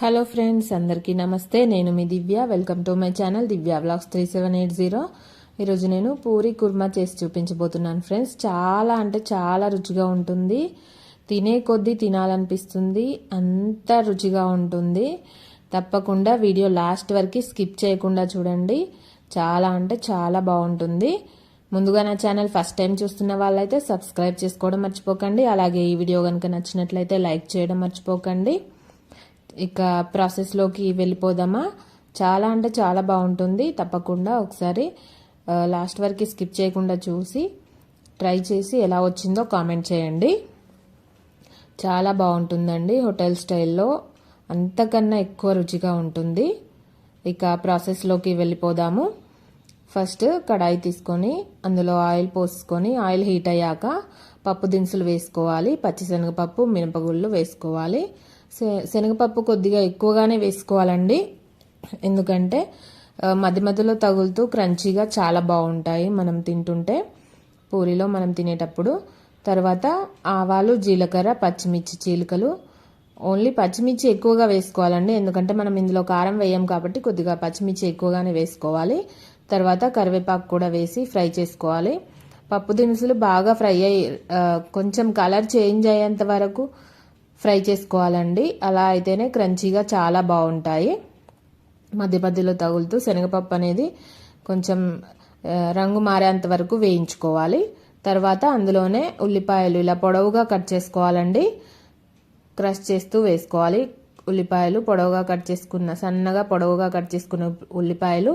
Hello friends అందరికీ నమస్తే. నేను మీ Divya. Welcome to my channel Divya vlogs three seven eight zero ఈరోజు నేను పూరి కుర్మా చేసి చూపించబోతున్నాను ఫ్రెండ్స్ చాలా అంటే చాలా రుచిగా ఉంటుంది. తినే కొద్దీ తినాలనిపిస్తుంది. అంత రుచిగా ఉంటుంది. తప్పకుండా వీడియో లాస్ట్ వరకు స్కిప్ చేయకుండా చూడండి. చాలా అంటే చాలా బాగుంటుంది. ముందుగా నా ఛానల్ ఫస్ట్ టైం చూస్తున్న వాళ్ళైతే సబ్స్క్రైబ్ చేసుకోవడం మర్చిపోకండి. అలాగే ఈ వీడియో కనుక నచ్చినట్లయితే లైక్ చేయడం మర్చిపోకండి. ఇక ప్రాసెస్లోకి వెళ్ళిపోదామా? చాలా అంటే చాలా బాగుంటుంది. తప్పకుండా ఒకసారి లాస్ట్ వరకు స్కిప్ చేయకుండా చూసి ట్రై చేసి ఎలా వచ్చిందో కామెంట్ చేయండి. చాలా బాగుంటుందండి హోటల్ స్టైల్లో. అంతకన్నా ఎక్కువ రుచిగా ఉంటుంది. ఇక ప్రాసెస్లోకి వెళ్ళిపోదాము. ఫస్ట్ కడాయి తీసుకొని అందులో ఆయిల్ పోసుకొని ఆయిల్ హీట్ అయ్యాక పప్పు దినుసులు వేసుకోవాలి. పచ్చిశనగపప్పు మినపగుళ్ళు వేసుకోవాలి. శనగపప్పు కొద్దిగా ఎక్కువగానే వేసుకోవాలండి. ఎందుకంటే మధ్య మధ్యలో తగులుతూ క్రంచీగా చాలా బాగుంటాయి మనం తింటుంటే. పూరిలో మనం తినేటప్పుడు. తర్వాత ఆవాలు జీలకర్ర పచ్చిమిర్చి చీలికలు. ఓన్లీ పచ్చిమిర్చి ఎక్కువగా వేసుకోవాలండి. ఎందుకంటే మనం ఇందులో కారం వేయం కాబట్టి కొద్దిగా పచ్చిమిర్చి ఎక్కువగానే వేసుకోవాలి. తర్వాత కరివేపాకు కూడా వేసి ఫ్రై చేసుకోవాలి. పప్పు దినుసులు బాగా ఫ్రై అయ్యి కొంచెం కలర్ చేంజ్ అయ్యేంత వరకు ఫ్రై చేసుకోవాలండి. అలా అయితేనే క్రంచీగా చాలా బాగుంటాయి. మధ్య మధ్యలో తగులుతూ శనగపప్పు అనేది కొంచెం రంగు మారేంత వరకు వేయించుకోవాలి. తర్వాత అందులోనే ఉల్లిపాయలు ఇలా పొడవుగా కట్ చేసుకోవాలండి. క్రష్ చేస్తూ వేసుకోవాలి. ఉల్లిపాయలు పొడవుగా కట్ చేసుకున్న సన్నగా పొడవుగా కట్ చేసుకున్న ఉల్లిపాయలు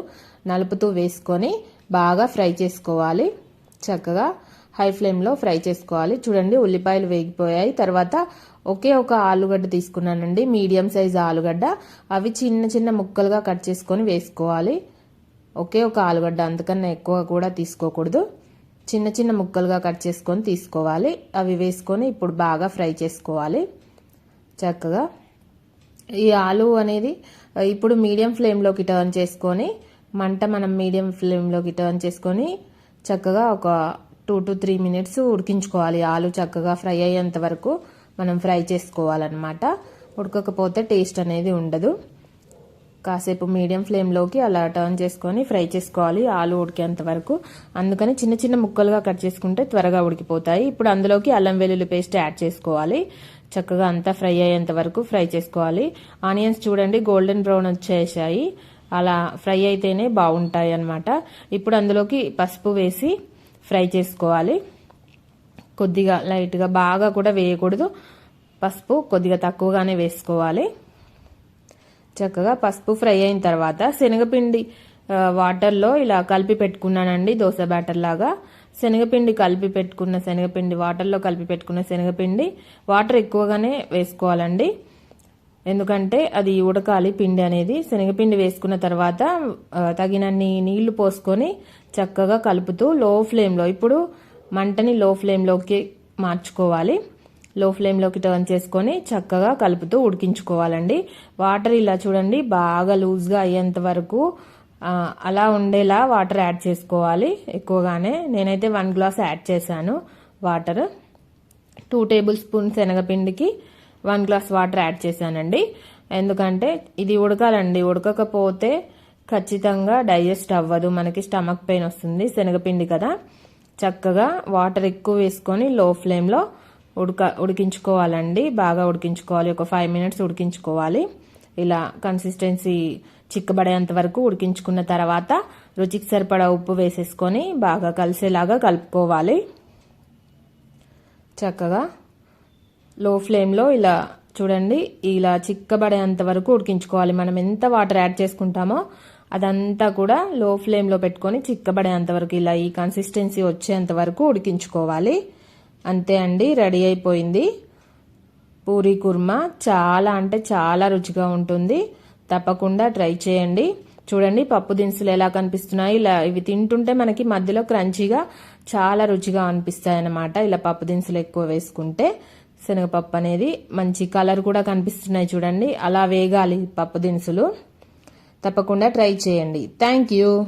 నలుపుతూ వేసుకొని బాగా ఫ్రై చేసుకోవాలి. చక్కగా హై ఫ్లేమ్లో ఫ్రై చేసుకోవాలి. చూడండి ఉల్లిపాయలు వేగిపోయాయి. తర్వాత ఒకే ఒక ఆలుగడ్డ తీసుకున్నానండి. మీడియం సైజ్ ఆలుగడ్డ. అవి చిన్న చిన్న ముక్కలుగా కట్ చేసుకొని వేసుకోవాలి. ఒకే ఒక ఆలుగడ్డ అంతకన్నా ఎక్కువ కూడా తీసుకోకూడదు. చిన్న చిన్న ముక్కలుగా కట్ చేసుకొని తీసుకోవాలి. అవి వేసుకొని ఇప్పుడు బాగా ఫ్రై చేసుకోవాలి. చక్కగా. ఈ ఆలు అనేది ఇప్పుడు మీడియం ఫ్లేమ్లోకి టర్న్ చేసుకొని మంట మనం మీడియం ఫ్లేమ్లోకి టర్న్ చేసుకొని చక్కగా ఒక టూ టు త్రీ మినిట్స్ ఉడికించుకోవాలి. ఆలు చక్కగా ఫ్రై అయ్యేంత వరకు మనం ఫ్రై చేసుకోవాలన్నమాట. ఉడకకపోతే టేస్ట్ అనేది ఉండదు. కాసేపు మీడియం ఫ్లేమ్లోకి అలా టర్న్ చేసుకొని ఫ్రై చేసుకోవాలి. ఆలు ఉడికేంత వరకు. అందుకని చిన్న చిన్న ముక్కలుగా కట్ చేసుకుంటే త్వరగా ఉడికిపోతాయి. ఇప్పుడు అందులోకి అల్లం వెల్లుల్లి పేస్ట్ యాడ్ చేసుకోవాలి. చక్కగా అంతా ఫ్రై అయ్యేంత వరకు ఫ్రై చేసుకోవాలి. ఆనియన్స్ చూడండి గోల్డెన్ బ్రౌన్ వచ్చేసాయి. అలా ఫ్రై అయితేనే బాగుంటాయి అన్నమాట ఇప్పుడు అందులోకి పసుపు వేసి ఫ్రై చేసుకోవాలి. కొద్దిగా లైట్గా బాగా కూడా వేయకూడదు. పసుపు కొద్దిగా తక్కువగానే వేసుకోవాలి. చక్కగా పసుపు ఫ్రై అయిన తర్వాత శనగపిండి వాటర్లో ఇలా కలిపి పెట్టుకున్నానండి దోశ బ్యాటర్ లాగా. శనగపిండి కలిపి పెట్టుకున్న శనగపిండి వాటర్లో కలిపి పెట్టుకున్న శనగపిండి వాటర్ ఎక్కువగానే వేసుకోవాలండి. ఎందుకంటే అది ఉడకాలి పిండి అనేది. శనగపిండి వేసుకున్న తర్వాత తగినన్ని నీళ్ళు పోసుకొని చక్కగా కలుపుతూ లో ఫ్లేమ్లో ఇప్పుడు మంటని లో ఫ్లేమ్లోకి మార్చుకోవాలి. లో ఫ్లేమ్లోకి టర్న్ చేసుకొని చక్కగా కలుపుతూ ఉడికించుకోవాలండి. వాటర్ ఇలా చూడండి బాగా లూజ్గా అయ్యేంత వరకు అలా ఉండేలా వాటర్ యాడ్ చేసుకోవాలి. ఎక్కువగానే నేనైతే వన్ గ్లాస్ యాడ్ చేశాను వాటర్. టూ టేబుల్ స్పూన్ శనగపిండికి వన్ గ్లాస్ వాటర్ యాడ్ చేశానండి. ఎందుకంటే ఇది ఉడకాలండి. ఉడకకపోతే ఖచ్చితంగా డైజెస్ట్ అవ్వదు. మనకి స్టమక్ పెయిన్ వస్తుంది శనగపిండి కదా. చక్కగా వాటర్ ఎక్కువ వేసుకొని లో ఫ్లేమ్లో ఉడక ఉడికించుకోవాలండి. బాగా ఉడికించుకోవాలి. ఒక ఫైవ్ మినిట్స్ ఉడికించుకోవాలి. ఇలా కన్సిస్టెన్సీ చిక్కబడేంత వరకు ఉడికించుకున్న తర్వాత రుచికి సరిపడా ఉప్పు వేసేసుకొని బాగా కలిసేలాగా కలుపుకోవాలి. చక్కగా లో ఫ్లేమ్లో ఇలా చూడండి. ఇలా చిక్కబడేంత వరకు ఉడికించుకోవాలి. మనం ఎంత వాటర్ యాడ్ చేసుకుంటామో అదంతా కూడా లో ఫ్లేమ్లో పెట్టుకొని చిక్కబడేంత వరకు ఇలా ఈ కన్సిస్టెన్సీ వచ్చేంత వరకు ఉడికించుకోవాలి. అంతే అండి రెడీ అయిపోయింది. పూరీ కుర్మా చాలా అంటే చాలా రుచిగా ఉంటుంది. తప్పకుండా ట్రై చేయండి. చూడండి పప్పు దినుసులు ఎలా కనిపిస్తున్నాయి. ఇలా ఇవి తింటుంటే మనకి మధ్యలో క్రంచీగా చాలా రుచిగా అనిపిస్తాయి అన్నమాట ఇలా పప్పు దినుసులు ఎక్కువ వేసుకుంటే శనగపప్పు అనేది మంచి కలర్ కూడా కనిపిస్తున్నాయి చూడండి. అలా వేగాలి పప్పు దినుసులు. తప్పకుండా ట్రై చేయండి. Thank you.